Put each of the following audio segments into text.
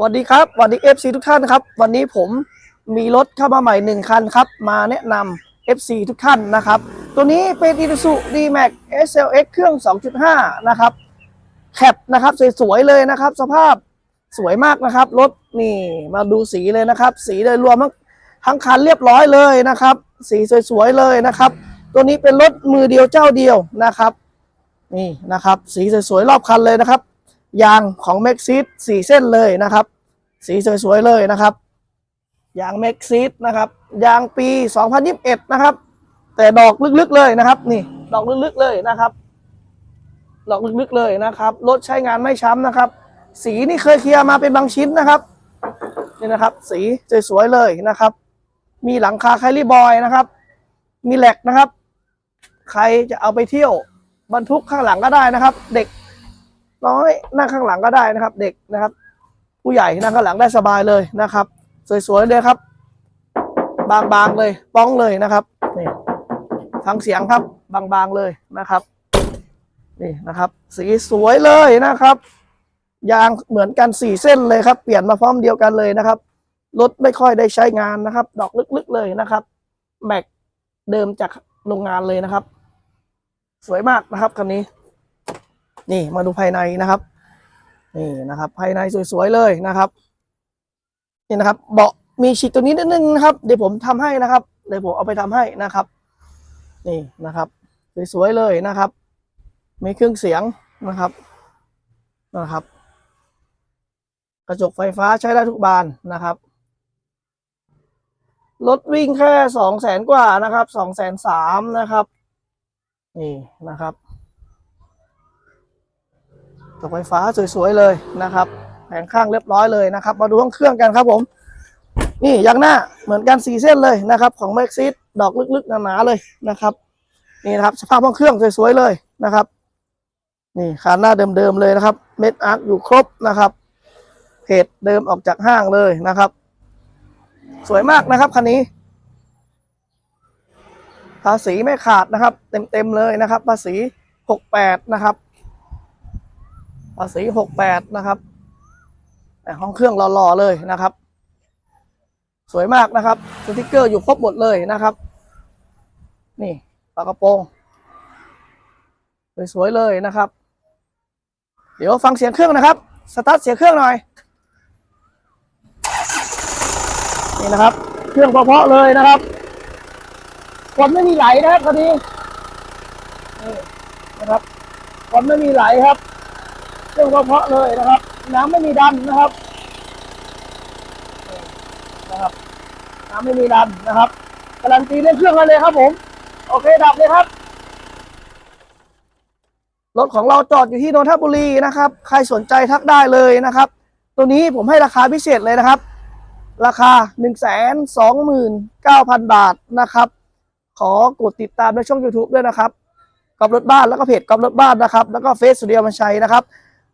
สวัสดีครับสวัสดี FC ทุกท่านครับ วันนี้ผมมีรถเข้ามาใหม่หนึ่งคันครับ มาแนะนำ FC ทุกท่านนะครับ ตัวนี้เป็น Isuzu D-Max SLX เครื่อง 2.5 นะครับแคปนะครับสวยๆเลยนะครับ สภาพสวยมากนะครับ รถนี่มาดูสีเลยนะครับ สีโดยรวมทั้งทั้งคันเรียบร้อยเลยนะครับ สีสวยๆเลยนะครับ ตัวนี้เป็นรถมือเดียวเจ้าเดียวนะครับ นี่นะครับ สีสวยๆรอบคันเลยนะครับ ยางของ m a x ซิสีเส้นเลยนะครับ สีสวยๆเลยนะครับ ยาง m a x ซินะครับ ยางปี 2021 นะครับ แต่ดอกลึกๆเลยนะครับ นี่ ดอกลึกๆเลยนะครับ ดอกลึกๆเลยนะครับ รถใช้งานไม่ช้ำนะครับ สีนี่เคยเคลียร์มาเป็นบางชิ้นนะครับ นี่นะครับ สีสวยๆเลยนะครับ มีหลังคาไคลี่บอยนะครับ มีแหลกนะครับ ใครจะเอาไปเที่ยวบรรทุกข้างหลังก็ได้นะครับ เด็ก น้อยนั่งข้างหลังก็ได้นะครับ เด็กนะครับ ผู้ใหญ่นั่งข้างหลังได้สบายเลยนะครับ สวยๆเลยครับ บางๆเลยป้องเลยนะครับนี่ฟังเสียงครับบางๆเลยนะครับนี่นะครับ สีสวยเลยนะครับ ยางเหมือนกันสี่เส้นเลยครับ เปลี่ยนมาพร้อมเดียวกันเลยนะครับรถไม่ค่อยได้ใช้งานนะครับ ดอกลึกๆเลยนะครับแม็กเดิมจากโรงงานเลยนะครับ สวยมากนะครับคันนี้ นี่มาดูภายในนะครับ นี่นะครับ ภายในสวยๆเลยนะครับนี่นะครับ เบาะมีฉีกตัวนี้นิดนึงนะครับ เดี๋ยวผมทำให้นะครับ เดี๋ยวผมเอาไปทำให้นะครับ นี่นะครับสวยๆเลยนะครับ มีเครื่องเสียงนะครับนะครับ กระจกไฟฟ้าใช้ได้ทุกบานนะครับรถวิ่งแค่สองแสนกว่านะครับสองแสนสามนะครับ นี่นะครับ กระจกไฟฟ้าสวยๆเลยนะครับแผงข้างเรียบร้อยเลยนะครับ มาดูห้องเครื่องกันครับผม นี่ยางหน้าเหมือนกันสีเส้นเลยนะครับ ของ m a x ซิดอกลึกๆหนาๆเลยนะครับ นี่นะครับ สภาพห้องเครื่องสวยๆเลยนะครับ นี่คานหน้าเดิมๆเลยนะครับ เม็ดอาร์ตอยู่ครบนะครับเพจเดิมออกจากห้างเลยนะครับ สวยมากนะครับคันนี้ภาษีไม่ขาดนะครับ เต็มๆเลยนะครับ ภาษีหกแปดนะครับ ภาษีหกแปดนะครับแต่ห้องเครื่องหล่อๆเลยนะครับ สวยมากนะครับสติกเกอร์อยู่ครบหมดเลยนะครับ นี่ฝากระโปรงสวยๆเลยนะครับ เดี๋ยวฟังเสียงเครื่องนะครับ สตาร์ทเสียงเครื่องหน่อย นี่นะครับ เครื่องเพาะๆเลยนะครับควันไม่มีไหลนะครับคันนี้นี่นะครับควันไม่มีไหลครับ เครื่องเพาะเลยนะครับ น้ำไม่มีดันนะครับนะครับ น้ำไม่มีดันนะครับการันตีเรื่องเครื่องเลยครับผม โอเคดับเลยครับรถของเราจอดอยู่ที่นนทบุรีนะครับ ใครสนใจทักได้เลยนะครับ ตัวนี้ผมให้ราคาพิเศษเลยนะครับ ราคา 1 2 9 0 0 0 บาทนะครับ ขอกดติดตามในช่อง YouTube ด้วยนะครับกอบรถบ้านแล้วก็เพจกอบรถบ้านนะครับ แล้วก็เฟซสุดียมันชัยนะครับ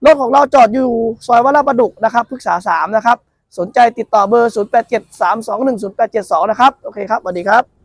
รถของเราจอดอยู่ซอยวัดลาประดุกนะครับพฤกษา3นะครับ สนใจติดต่อเบอร์ 0873210872 นะครับ โอเคครับสวัสดีครับ